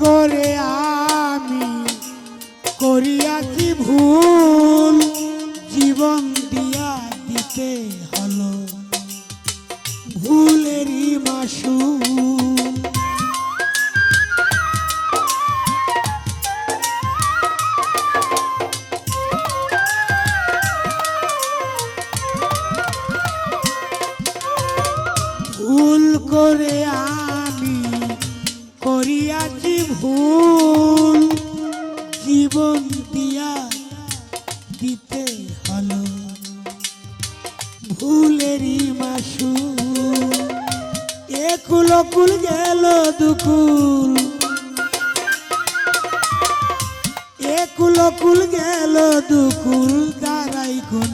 করে আমি করিয়াছি ভুল জীবন দিয়া দিতে হলো ভুলেরই মাসু ভুল করে আমি করিয়াছি ভুল জীবন দিয়া দিতে হলো। ভুলেরই মাসু একুল কুল গেল দুকুল। একুল কুল গেল দুকুল দাঁড়াই কোন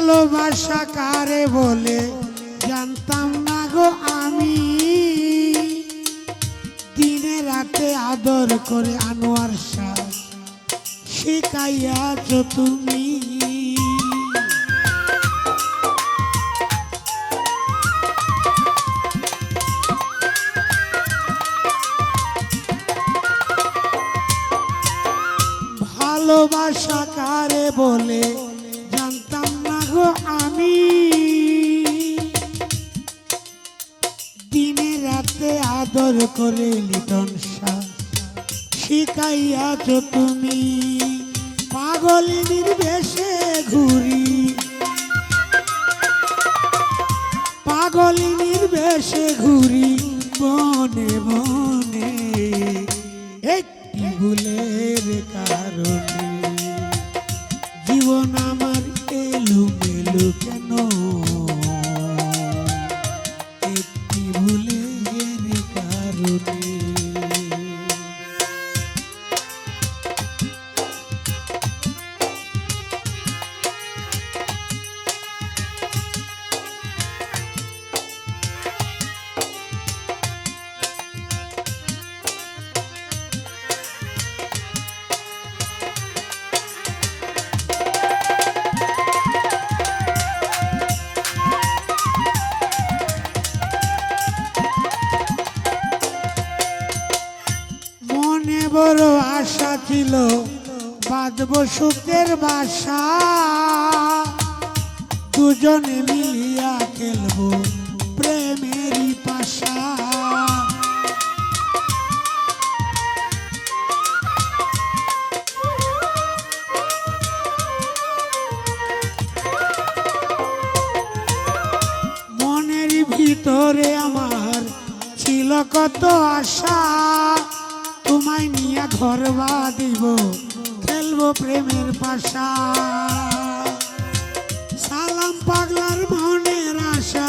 ভালোবাসা কারে বলে? জানতাম না গো আমি। দিনে রাতে আদর করে আনোয়ার শাহ শিখাইয়াছ তুমি। ভালোবাসা কারে বলে? গো আমি, দিনে রাতে আদর করে লিটন শাহ শিখাইয়াছ তুমি পাগলিনীর বেশে ঘুরি। পাগলিনীর বেশে ঘুরি বনে বনে ছিল বাঁধব সুখের বাসা। দুজনে মিলিয়া খেলব প্রেমেরই পাশা। মনের ভিতরে আমার ছিল কত আশা। তোমায় নিয়ে ধরবা দিব। খেলব প্রেমের পাশা। সালাম পাগলার মনের আশা।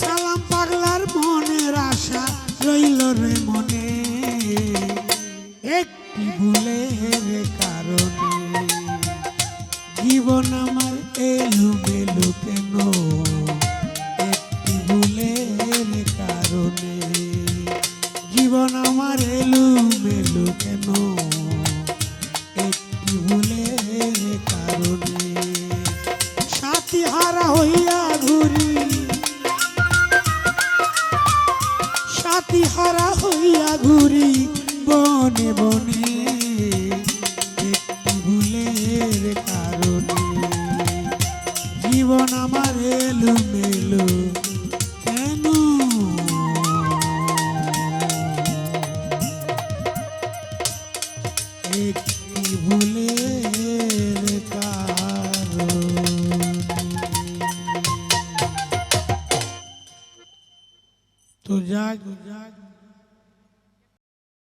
সালাম পাগলার মনের আশা রইল রে মনে। একটি ভুলের হারা হইয়া ঘুরি। সাথী হারা হইয়া ঘুরি বনে বনে। একটি